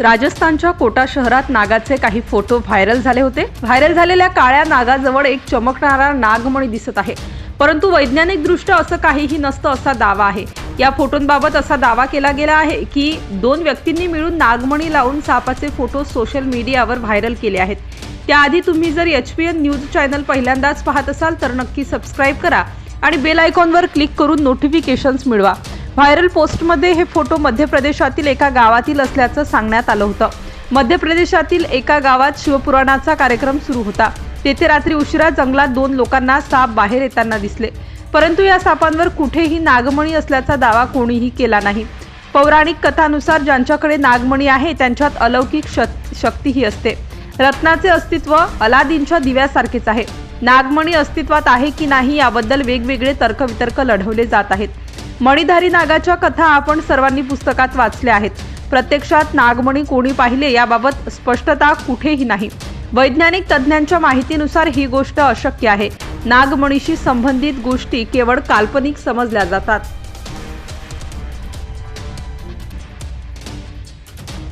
राजस्थानच्या कोटा शहरात नागाचे काही फोटो व्हायरल झाले होते. व्हायरल झालेल्या काळ्या नागाजवळ एक चमकणारा नागमणी दिसत आहे. परंतु वैज्ञानिकदृष्ट्या असं काहीही नसतं असा दावा आहे. या फोटोंबाबत असा दावा केला गेला आहे की दोन व्यक्तींनी मिळून नागमणी लावून सापाचे फोटो सोशल मीडियावर व्हायरल केले आहेत. त्याआधी तुम्ही जर H P N news channel पहिल्यांदाच पाहत असाल तर नक्की सबस्क्राईब करा आणि बेल आयकॉनवर क्लिक करून नोटिफिकेशन्स मिळवा. व्हायरल पोस्टमध्ये हे फोटो मध्य प्रदेशातील एका गावातील असल्याचं सांगण्यात आलं होतं. मध्य प्रदेशातील एका गावात शिवपुराणाचा कार्यक्रम सुरू होता. तेथे रात्री उशिरा जंगलात दोन लोकांना साप बाहेर येताना दिसले. परंतु या सापांवर कुठेही नागमणी असल्याचा दावा कोणीही केला नाही. पौराणिक कथानुसार ज्यांच्याकडे नागमणी आहे त्यांच्यात अलौकिक शक्तीही असते. रत्नाचे अस्तित्व अलादीनच्या दिव्यासारखेच आहे. नागमणी अस्तित्वात आहे की नाही याबद्दल वेगवेगळे तर्कवितर्क लढवले जात आहेत. मणिधारी नागाच्या कथा आपण सर्वांनी पुस्तकात वाचल्या आहेत. प्रत्यक्षात नागमणी कोणी पाहिले याबाबत स्पष्टता कुठेही नाही. वैज्ञानिक तज्ज्ञांच्या माहितीनुसार ही गोष्ट अशक्य आहे. नागमणीशी संबंधित गोष्टी केवळ काल्पनिक समजल्या जातात.